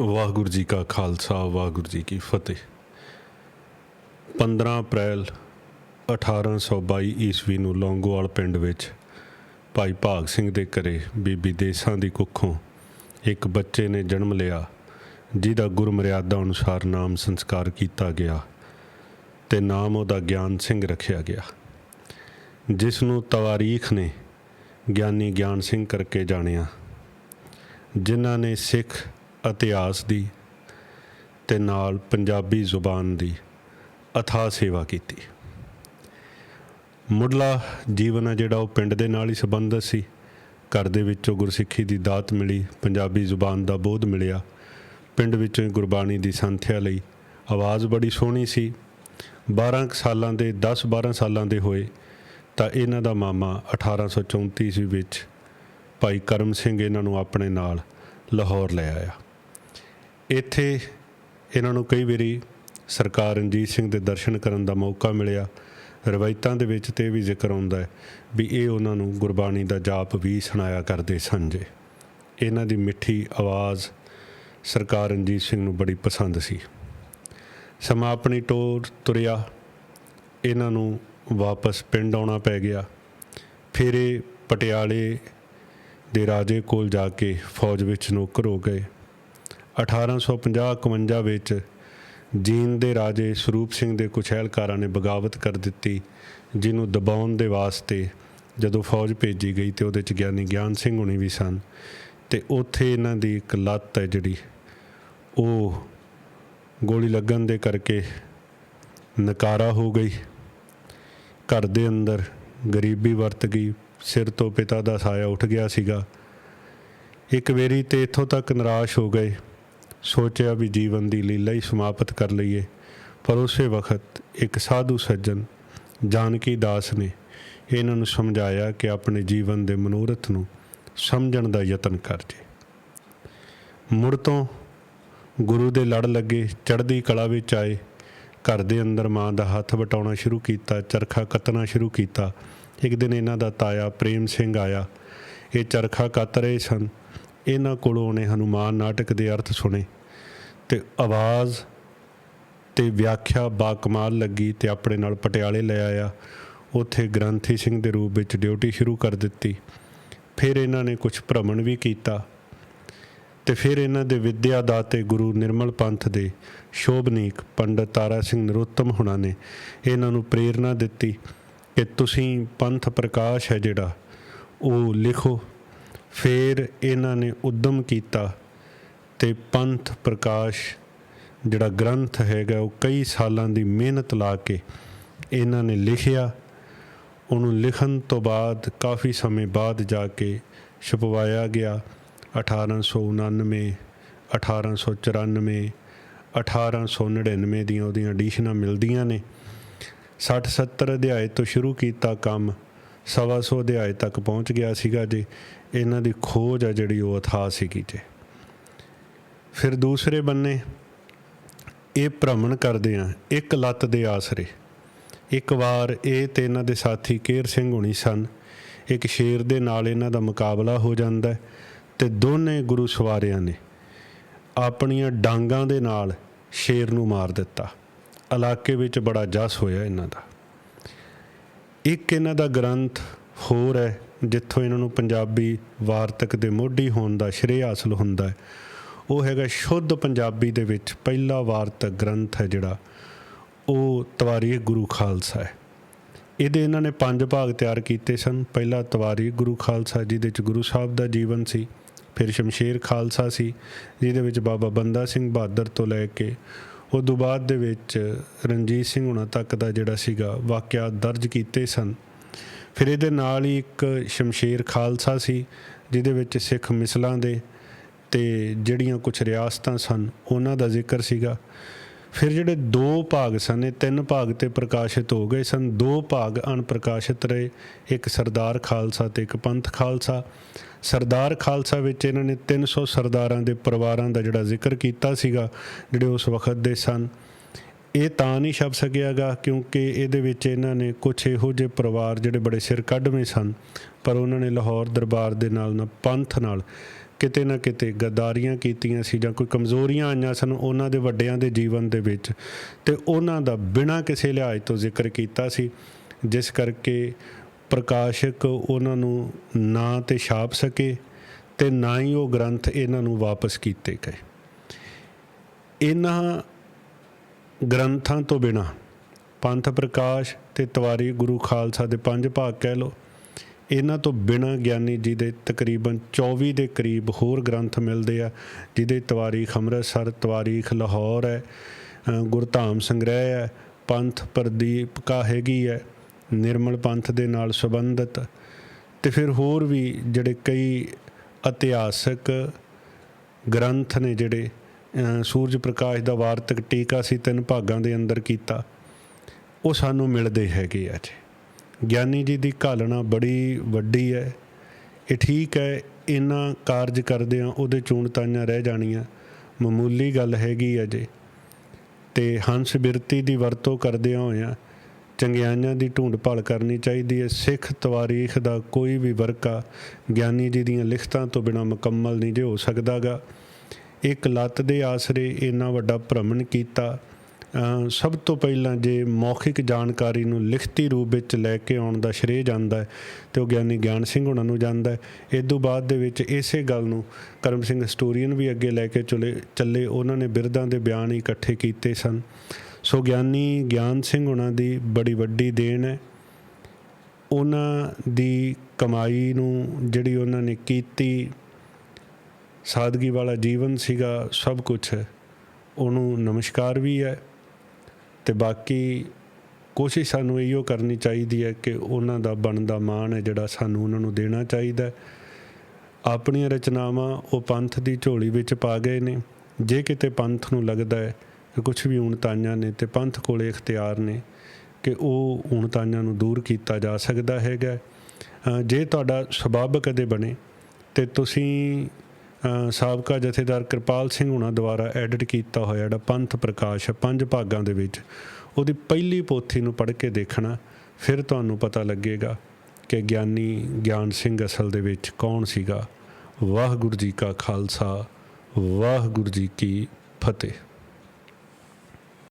ਵਾਹਿਗੁਰੂ ਜੀ ਕਾ ਖਾਲਸਾ, ਵਾਹਿਗੁਰੂ ਜੀ ਕੀ ਫਤਿਹ। 15 ਅਪ੍ਰੈਲ 1822 ਈਸਵੀ ਨੂੰ ਲੌਂਗੋਵਾਲ ਪਿੰਡ ਵਿੱਚ ਭਾਈ ਭਾਗ ਸਿੰਘ ਦੇ ਘਰੇ ਬੀਬੀ ਦੇਸਾਂ ਦੀ ਕੁੱਖੋਂ ਇੱਕ ਬੱਚੇ ਨੇ ਜਨਮ ਲਿਆ, ਜਿਹਦਾ ਗੁਰਮਰਿਆਦਾ ਅਨੁਸਾਰ ਨਾਮ ਸੰਸਕਾਰ ਕੀਤਾ ਗਿਆ ਤੇ ਨਾਮ ਉਹਦਾ ਗਿਆਨ ਸਿੰਘ ਰੱਖਿਆ ਗਿਆ। ਜਿਸ ਨੂੰ ਤਵਾਰੀਖ ਨੇ ਗਿਆਨੀ ਗਿਆਨ ਸਿੰਘ ਕਰਕੇ ਜਾਣਿਆ, ਜਿਨ੍ਹਾਂ ਨੇ ਸਿੱਖ ਇਤਿਹਾਸ ਦੀ ਤੇ ਨਾਲ ਪੰਜਾਬੀ ਜ਼ੁਬਾਨ ਦੀ ਅਥਾ ਸੇਵਾ ਕੀਤੀ। ਮੁੱਢਲਾ ਜੀਵਨ ਆ ਜਿਹੜਾ ਉਹ ਪਿੰਡ ਦੇ ਨਾਲ ਹੀ ਸੰਬੰਧਿਤ ਸੀ। ਘਰ ਦੇ ਵਿੱਚੋਂ ਗੁਰਸਿੱਖੀ ਦੀ ਦਾਤ ਮਿਲੀ, ਪੰਜਾਬੀ ਜ਼ੁਬਾਨ ਦਾ ਬੋਧ ਮਿਲਿਆ। ਪਿੰਡ ਵਿੱਚੋਂ ਹੀ ਗੁਰਬਾਣੀ ਦੀ ਸੰਥਿਆ ਲਈ ਆਵਾਜ਼ ਬੜੀ ਸੋਹਣੀ ਸੀ। 12 ਸਾਲਾਂ ਦੇ 10 12 ਸਾਲਾਂ ਦੇ ਹੋਏ ਤਾਂ ਇਹਨਾਂ ਦਾ ਮਾਮਾ 1834 ਈਸਵੀ ਵਿੱਚ ਭਾਈ ਕਰਮ ਸਿੰਘ ਇਹਨਾਂ ਨੂੰ ਆਪਣੇ ਨਾਲ ਲਾਹੌਰ ਲੈ ਆਇਆ। ਇੱਥੇ ਇਹਨਾਂ ਨੂੰ ਕਈ ਵਾਰੀ ਸਰਕਾਰ ਰਣਜੀਤ ਸਿੰਘ ਦੇ ਦਰਸ਼ਨ ਕਰਨ ਦਾ ਮੌਕਾ ਮਿਲਿਆ। ਰਵਾਇਤਾਂ ਦੇ ਵਿੱਚ ਤੇ ਇਹ ਵੀ ਜ਼ਿਕਰ ਆਉਂਦਾ ਹੈ ਵੀ ਇਹ ਉਹਨਾਂ ਨੂੰ ਗੁਰਬਾਣੀ ਦਾ ਜਾਪ ਵੀ ਸੁਣਾਇਆ ਕਰਦੇ ਸਨ ਜੇ। ਇਹਨਾਂ ਦੀ ਮਿੱਠੀ ਆਵਾਜ਼ ਸਰਕਾਰ ਰਣਜੀਤ ਸਿੰਘ ਨੂੰ ਬੜੀ ਪਸੰਦ ਸੀ। ਸਮਾਂ ਆਪਣੀ ਟੋਰ ਤੁਰਿਆ। ਇਹਨਾਂ ਨੂੰ ਵਾਪਸ ਪਿੰਡ ਆਉਣਾ ਪੈ ਗਿਆ। ਫਿਰ ਇਹ ਪਟਿਆਲੇ ਦੇ ਰਾਜੇ ਕੋਲ ਜਾ ਕੇ ਫੌਜ ਵਿੱਚ ਨੌਕਰ ਹੋ ਗਏ। 1850-51 ਵਿੱਚ ਜੀਨ ਦੇ ਰਾਜੇ ਸਰੂਪ ਸਿੰਘ ਦੇ ਕੁਝ ਅਹਿਲਕਾਰਾਂ ਨੇ ਬਗਾਵਤ ਕਰ ਦਿੱਤੀ, ਜਿਹਨੂੰ ਦਬਾਉਣ ਦੇ ਵਾਸਤੇ ਜਦੋਂ ਫੌਜ ਭੇਜੀ ਗਈ ਤੇ ਉਹਦੇ ਚ ਗਿਆਨੀ ਗਿਆਨ ਸਿੰਘ ਹੁਣੀ ਵੀ ਸਨ ਤੇ ਉੱਥੇ ਇਹਨਾਂ ਦੀ ਇੱਕ ਲੱਤ ਹੈ ਜਿਹੜੀ, ਉਹ ਗੋਲੀ ਲੱਗਣ ਦੇ ਕਰਕੇ ਨਕਾਰਾ ਹੋ ਗਈ, ਘਰ ਦੇ ਅੰਦਰ ਗਰੀਬੀ ਵਰਤ ਗਈ, ਸਿਰ ਤੋਂ ਪਿਤਾ ਦਾ ਸਾਇਆ ਉੱਠ ਗਿਆ ਸੀਗਾ, ਇੱਕ ਵੇਰੀ ਤੇ ਇੱਥੋਂ ਤੱਕ ਨਿਰਾਸ਼ ਹੋ ਗਏ। ਸੋਚਿਆ ਵੀ ਜੀਵਨ ਦੀ ਲੀਲਾ ਹੀ ਸਮਾਪਤ ਕਰ ਲਈਏ। ਪਰ ਉਸੇ ਵਕਤ ਇੱਕ ਸਾਧੂ ਸੱਜਣ ਜਾਨਕੀ ਦਾਸ ਨੇ ਇਹਨਾਂ ਨੂੰ ਸਮਝਾਇਆ ਕਿ ਆਪਣੇ ਜੀਵਨ ਦੇ ਮਨੋਰਥ ਨੂੰ ਸਮਝਣ ਦਾ ਯਤਨ ਕਰ ਜੇ। ਮੁੜ ਤੋਂ ਗੁਰੂ ਦੇ ਲੜ ਲੱਗੇ, ਚੜ੍ਹਦੀ ਕਲਾ ਵਿੱਚ ਆਏ, ਘਰ ਦੇ ਅੰਦਰ ਮਾਂ ਦਾ ਹੱਥ ਵਟਾਉਣਾ ਸ਼ੁਰੂ ਕੀਤਾ, ਚਰਖਾ ਕੱਤਣਾ ਸ਼ੁਰੂ ਕੀਤਾ। ਇੱਕ ਦਿਨ ਇਹਨਾਂ ਦਾ ਤਾਇਆ ਪ੍ਰੇਮ ਸਿੰਘ ਆਇਆ। ਇਹ ਚਰਖਾ ਕੱਤ ਰਹੇ ਸਨ। ਇਹਨਾਂ ਕੋਲੋਂ ਉਹਨੇ ਹਨੂਮਾਨ ਨਾਟਕ ਦੇ ਅਰਥ ਸੁਣੇ ਤੇ ਆਵਾਜ਼ ਤੇ ਵਿਆਖਿਆ ਬਾ ਕਮਾਲ ਲੱਗੀ ਤੇ ਆਪਣੇ ਨਾਲ ਪਟਿਆਲੇ ਲੈ ਆਇਆ। ਉੱਥੇ ਗ੍ਰੰਥੀ ਸਿੰਘ ਦੇ ਰੂਪ ਵਿੱਚ ਡਿਊਟੀ ਸ਼ੁਰੂ ਕਰ ਦਿੱਤੀ। ਫਿਰ ਇਹਨਾਂ ਨੇ ਕੁਝ ਭ੍ਰਮਣ ਵੀ ਕੀਤਾ ਤੇ ਫਿਰ ਇਹਨਾਂ ਦੇ ਵਿਦਿਆ ਦਾਤੇ ਗੁਰੂ ਨਿਰਮਲ ਪੰਥ ਦੇ ਸ਼ੋਭਨੀਕ ਪੰਡਤ ਤਾਰਾ ਸਿੰਘ ਨਰੋਤਮ ਹੁਣਾਂ ਨੇ ਇਹਨਾਂ ਨੂੰ ਪ੍ਰੇਰਣਾ ਦਿੱਤੀ ਕਿ ਤੁਸੀਂ ਪੰਥ ਪ੍ਰਕਾਸ਼ ਹੈ ਜਿਹੜਾ, ਉਹ ਲਿਖੋ। ਫਿਰ ਇਹਨਾਂ ਨੇ ਉਦਮ ਕੀਤਾ ਤੇ ਪੰਥ ਪ੍ਰਕਾਸ਼, ਜਿਹੜਾ ਗ੍ਰੰਥ ਹੈਗਾ, ਉਹ ਕਈ ਸਾਲਾਂ ਦੀ ਮਿਹਨਤ ਲਾ ਕੇ ਇਹਨਾਂ ਨੇ ਲਿਖਿਆ। ਉਹਨੂੰ ਲਿਖਣ ਤੋਂ ਬਾਅਦ ਕਾਫੀ ਸਮੇਂ ਬਾਅਦ ਜਾ ਕੇ ਛਪਵਾਇਆ ਗਿਆ। 1899 1894 1899 ਦੀਆਂ ਉਹਦੀਆਂ ਐਡੀਸ਼ਨਾਂ ਮਿਲਦੀਆਂ ਨੇ। 60 70 ਅਧਿਆਏ ਤੋਂ ਸ਼ੁਰੂ ਕੀਤਾ ਕੰਮ। ਸਵਾ ਸੌ ਅਧਿਆਏ ਤੱਕ ਪਹੁੰਚ ਗਿਆ ਸੀਗਾ ਜੀ। ਇਹਨਾਂ ਦੀ ਖੋਜ ਆ ਜਿਹੜੀ ਉਹ ਅਥਾਹ ਸੀਗੀ ਜੀ। ਫਿਰ ਦੂਸਰੇ ਬੰਨੇ, ਇਹ ਭ੍ਰਮਣ ਕਰਦੇ ਆ, ਇੱਕ ਲੱਤ ਦੇ ਆਸਰੇ। ਇੱਕ ਵਾਰ ਇਹ ਤੇ ਇਹਨਾਂ ਦੇ ਸਾਥੀ ਕੇਰ ਸਿੰਘ ਹੁਣੀ ਸਨ। ਇੱਕ ਸ਼ੇਰ ਦੇ ਨਾਲ ਇਹਨਾਂ ਦਾ ਮੁਕਾਬਲਾ ਹੋ ਜਾਂਦਾ ਹੈ ਤੇ ਦੋਨੇ ਗੁਰੂ ਸਵਾਰਿਆਂ ਨੇ ਆਪਣੀਆਂ ਡਾਂਗਾਂ ਦੇ ਨਾਲ ਸ਼ੇਰ ਨੂੰ ਮਾਰ ਦਿੱਤਾ। ਇਲਾਕੇ ਵਿੱਚ ਬੜਾ ਜਸ ਹੋਇਆ ਇਹਨਾਂ ਦਾ। ਇੱਕ ਇਹਨਾਂ ਦਾ ਗ੍ਰੰਥ ਹੋਰ ਹੈ, ਜਿੱਥੋਂ ਇਹਨਾਂ ਨੂੰ ਪੰਜਾਬੀ ਵਾਰਤਕ ਦੇ ਮੋਢੀ ਹੋਣ ਦਾ ਸ਼੍ਰੇਅ ਹਾਸਲ ਹੁੰਦਾ ਹੈ। ਉਹ ਹੈਗਾ ਸ਼ੁੱਧ ਪੰਜਾਬੀ ਦੇ ਵਿੱਚ ਪਹਿਲਾ ਵਾਰਤਕ ਗ੍ਰੰਥ ਹੈ ਜਿਹੜਾ, ਉਹ ਤਵਾਰੀਖ ਗੁਰੂ ਖਾਲਸਾ ਹੈ। ਇਹਦੇ ਇਹਨਾਂ ਨੇ ਪੰਜ ਭਾਗ ਤਿਆਰ ਕੀਤੇ ਸਨ। ਪਹਿਲਾ ਤਵਾਰੀਖ ਗੁਰੂ ਖਾਲਸਾ, ਜਿਹਦੇ ਵਿੱਚ ਗੁਰੂ ਸਾਹਿਬ ਦਾ ਜੀਵਨ ਸੀ, ਫਿਰ ਸ਼ਮਸ਼ੇਰ ਖਾਲਸਾ ਸੀ, ਜਿਹਦੇ ਵਿੱਚ ਬਾਬਾ ਬੰਦਾ ਸਿੰਘ ਬਹਾਦਰ ਤੋਂ ਲੈ ਕੇ ਉਦੋਂ ਬਾਅਦ ਦੇ ਵਿੱਚ ਰਣਜੀਤ ਸਿੰਘ ਹੁਣਾਂ ਤੱਕ ਦਾ ਜਿਹੜਾ ਸੀਗਾ ਵਾਕਿਆ ਦਰਜ ਕੀਤੇ ਸਨ। ਫਿਰ ਇਹਦੇ ਨਾਲ ਹੀ ਇੱਕ ਸ਼ਮਸ਼ੇਰ ਖਾਲਸਾ ਸੀ, ਜਿਹਦੇ ਵਿੱਚ ਸਿੱਖ ਮਿਸਲਾਂ ਦੇ ਤੇ ਜਿਹੜੀਆਂ ਕੁਝ ਰਿਆਸਤਾਂ ਸਨ, ਉਹਨਾਂ ਦਾ ਜ਼ਿਕਰ ਸੀਗਾ। ਫਿਰ ਜਿਹੜੇ ਦੋ ਭਾਗ ਸਨ, ਇਹ ਤਿੰਨ ਭਾਗ ਤੇ ਪ੍ਰਕਾਸ਼ਿਤ ਹੋ ਗਏ ਸਨ। ਦੋ ਭਾਗ ਅਣਪ੍ਰਕਾਸ਼ਿਤ ਰਹੇ। ਇੱਕ ਸਰਦਾਰ ਖਾਲਸਾ ਤੇ ਇੱਕ ਪੰਥ ਖਾਲਸਾ। ਸਰਦਾਰ ਖਾਲਸਾ ਵਿੱਚ ਇਹਨਾਂ ਨੇ 300 ਸਰਦਾਰਾਂ ਦੇ ਪਰਿਵਾਰਾਂ ਦਾ ਜਿਹੜਾ ਜ਼ਿਕਰ ਕੀਤਾ ਸੀਗਾ, ਜਿਹੜੇ ਉਸ ਵਕਤ ਦੇ ਸਨ। ਇਹ ਤਾਂ ਨਹੀਂ ਛਪ ਸਕਿਆਗਾ ਕਿਉਂਕਿ ਇਹਦੇ ਵਿੱਚ ਇਹਨਾਂ ਨੇ ਕੁਝ ਇਹੋ ਜਿਹੇ ਪਰਿਵਾਰ ਜਿਹੜੇ ਬੜੇ ਸਿਰ ਕੱਢਵੇਂ ਸਨ, ਪਰ ਉਹਨਾਂ ਨੇ ਲਾਹੌਰ ਦਰਬਾਰ ਦੇ ਨਾਲ ਨਾ ਪੰਥ ਨਾਲ ਕਿਤੇ ਨਾ ਕਿਤੇ ਗੱਦਾਰੀਆਂ ਕੀਤੀਆਂ ਸੀ ਜਾਂ ਕੋਈ ਕਮਜ਼ੋਰੀਆਂ ਆਈਆਂ ਸਨ ਉਹਨਾਂ ਦੇ ਵੱਡਿਆਂ ਦੇ ਜੀਵਨ ਦੇ ਵਿੱਚ ਤੇ ਉਹਨਾਂ ਦਾ ਬਿਨਾਂ ਕਿਸੇ ਲਿਹਾਜ਼ ਤੋਂ ਜ਼ਿਕਰ ਕੀਤਾ ਸੀ, ਜਿਸ ਕਰਕੇ ਪ੍ਰਕਾਸ਼ਕ ਉਹਨਾਂ ਨੂੰ ਨਾ ਤੇ ਛਾਪ ਸਕੇ ਤੇ ਨਾ ਹੀ ਉਹ ਗ੍ਰੰਥ ਇਹਨਾਂ ਨੂੰ ਵਾਪਸ ਕੀਤੇ ਗਏ। ਇਹਨਾਂ ਗ੍ਰੰਥਾਂ ਤੋਂ ਬਿਨਾ। ਪੰਥ ਪ੍ਰਕਾਸ਼ ਤੇ ਤਵਾਰੀ ਗੁਰੂ ਖਾਲਸਾ ਦੇ ਪੰਜ ਭਾਗ ਕਹਿ ਲਓ। ਇਹਨਾਂ ਤੋਂ ਬਿਨਾ ਗਿਆਨੀ ਜੀ ਦੇ ਤਕਰੀਬਨ 24 ਦੇ ਕਰੀਬ ਹੋਰ ਗ੍ਰੰਥ ਮਿਲਦੇ ਆ, ਜਿਹਦੇ ਤਵਾਰੀਖ ਅੰਮ੍ਰਿਤਸਰ ਤਵਾਰੀਖ ਲਾਹੌਰ ਹੈ ਗੁਰਧਾਮ ਸੰਗ੍ਰਹਿ ਹੈ, ਪੰਥ ਪ੍ਰਦੀਪਕਾ ਹੈਗੀ ਹੈ, ਨਿਰਮਲ ਪੰਥ ਦੇ ਨਾਲ ਸੰਬੰਧਿਤ। ਤੇ ਫਿਰ ਹੋਰ ਵੀ ਜਿਹੜੇ ਕਈ ਇਤਿਹਾਸਕ ਗ੍ਰੰਥ ਨੇ ਜਿਹੜੇ ਸੂਰਜ ਪ੍ਰਕਾਸ਼ ਦਾ ਵਾਰਤਕ ਟੀਕਾ ਸੀ ਤਿੰਨ ਭਾਗਾਂ ਦੇ ਅੰਦਰ ਕੀਤਾ। ਉਹ ਸਾਨੂੰ ਮਿਲਦੇ ਹੈਗੇ ਆ ਜੀ। ਗਿਆਨੀ ਜੀ ਦੀ ਘਾਲਣਾ ਬੜੀ ਵੱਡੀ ਹੈ। ਇਹ ਠੀਕ ਹੈ ਇਹਨਾਂ ਕਾਰਜ ਕਰਦੇ ਆ ਉਹਦੇ ਚੂਣਤਾਈਆਂ ਰਹਿ ਜਾਣੀਆਂ। ਮਾਮੂਲੀ ਗੱਲ ਹੈਗੀ ਹੈ ਜੀ। ਤੇ ਹੰਸ ਬਿਰਤੀ ਦੀ ਵਰਤੋਂ ਕਰਦਿਆਂ ਹੋਇਆਂ ਚੰਗਿਆਈਆਂ ਦੀ ਢੂੰਡ ਭਾਲ ਕਰਨੀ ਚਾਹੀਦੀ ਹੈ। ਸਿੱਖ ਤਵਾਰੀਖ ਦਾ ਕੋਈ ਵੀ ਵਰਕਾ ਗਿਆਨੀ ਜੀ ਦੀਆਂ ਲਿਖਤਾਂ ਤੋਂ ਬਿਨਾ ਮੁਕੰਮਲ ਨਹੀਂ ਜੇ ਹੋ ਸਕਦਾਗਾ। ਇੱਕ ਲੱਤ ਦੇ ਆਸਰੇ ਇੰਨਾ ਵੱਡਾ ਭ੍ਰਮਣ ਕੀਤਾ ਸਭ ਤੋਂ ਪਹਿਲਾਂ ਜੇ ਮੌਖਿਕ ਜਾਣਕਾਰੀ ਨੂੰ ਲਿਖਤੀ ਰੂਪ ਵਿੱਚ ਲੈ ਕੇ ਆਉਣ ਦਾ ਸ਼੍ਰੇਅ ਜਾਂਦਾ ਹੈ, ਤੇ ਉਹ ਗਿਆਨੀ ਗਿਆਨ ਸਿੰਘ ਉਹਨਾਂ ਨੂੰ ਜਾਂਦਾ ਹੈ। ਇਸ ਤੋਂ ਬਾਅਦ ਦੇ ਵਿੱਚ ਇਸੇ ਗੱਲ ਨੂੰ ਕਰਮ ਸਿੰਘ ਹਿਸਟੋਰੀਅਨ ਵੀ ਅੱਗੇ ਲੈ ਕੇ ਚਲੇ, ਚੱਲੇ, ਉਹਨਾਂ ਨੇ ਬਿਰਦਾਂ ਦੇ ਬਿਆਨ ਇਕੱਠੇ ਕੀਤੇ ਸਨ। ਸੋ ਗਿਆਨੀ ਗਿਆਨ ਸਿੰਘ ਉਹਨਾਂ ਦੀ ਬੜੀ ਵੱਡੀ ਦੇਣ ਹੈ। ਉਹਨਾਂ ਦੀ ਕਮਾਈ ਨੂੰ ਜਿਹੜੀ ਉਹਨਾਂ ਨੇ ਕੀਤੀ ਸਾਦਗੀ ਵਾਲਾ ਜੀਵਨ ਸੀਗਾ, ਸਭ ਕੁਝ ਹੈ। ਉਹਨੂੰ ਨਮਸਕਾਰ ਵੀ ਹੈ ਤੇ ਬਾਕੀ ਕੋਸ਼ਿਸ਼ ਸਾਨੂੰ ਇਹੋ ਕਰਨੀ ਚਾਹੀਦੀ ਹੈ ਕਿ ਉਹਨਾਂ ਦਾ ਬਣਦਾ ਮਾਣ ਹੈ ਜਿਹੜਾ ਸਾਨੂੰ ਉਹਨਾਂ ਨੂੰ ਦੇਣਾ ਚਾਹੀਦਾ ਆਪਣੀਆਂ ਰਚਨਾਵਾਂ ਉਹ ਪੰਥ ਦੀ ਝੋਲੀ ਵਿੱਚ ਪਾ ਗਏ ਨੇ। ਜੇ ਕਿਤੇ ਪੰਥ ਨੂੰ ਲੱਗਦਾ ਹੈ ਕਿ ਕੁਝ ਵੀ ਊਣਤਾਈਆਂ ਨੇ ਤੇ ਪੰਥ ਕੋਲੇ ਇਖਤਿਆਰ ਨੇ ਕਿ ਉਹ ਊਣਤਾਈਆਂ ਨੂੰ ਦੂਰ ਕੀਤਾ ਜਾ ਸਕਦਾ ਹੈਗਾ ਜੇ ਤੁਹਾਡਾ ਸੁਭਾਵ ਕਦੇ ਬਣੇ ਤੇ ਤੁਸੀਂ ਸਾਬਕਾ ਜਥੇਦਾਰ ਕਿਰਪਾਲ ਸਿੰਘ ਹੁਣਾਂ ਦੁਆਰਾ ਐਡਿਟ ਕੀਤਾ ਹੋਇਆ ਜਿਹੜਾ ਪੰਥ ਪ੍ਰਕਾਸ਼ ਹੈ, ਪੰਜ ਭਾਗਾਂ ਦੇ ਵਿੱਚ, ਉਹਦੀ ਪਹਿਲੀ ਪੋਥੀ ਨੂੰ ਪੜ੍ਹ ਕੇ ਦੇਖਣਾ, ਫਿਰ ਤੁਹਾਨੂੰ ਪਤਾ ਲੱਗੇਗਾ ਕਿ ਗਿਆਨੀ ਗਿਆਨ ਸਿੰਘ ਅਸਲ ਦੇ ਵਿੱਚ ਕੌਣ ਸੀਗਾ। ਵਾਹਿਗੁਰੂ ਜੀ ਕਾ ਖਾਲਸਾ, ਵਾਹਿਗੁਰੂ ਜੀ ਕੀ ਫਤਿਹ।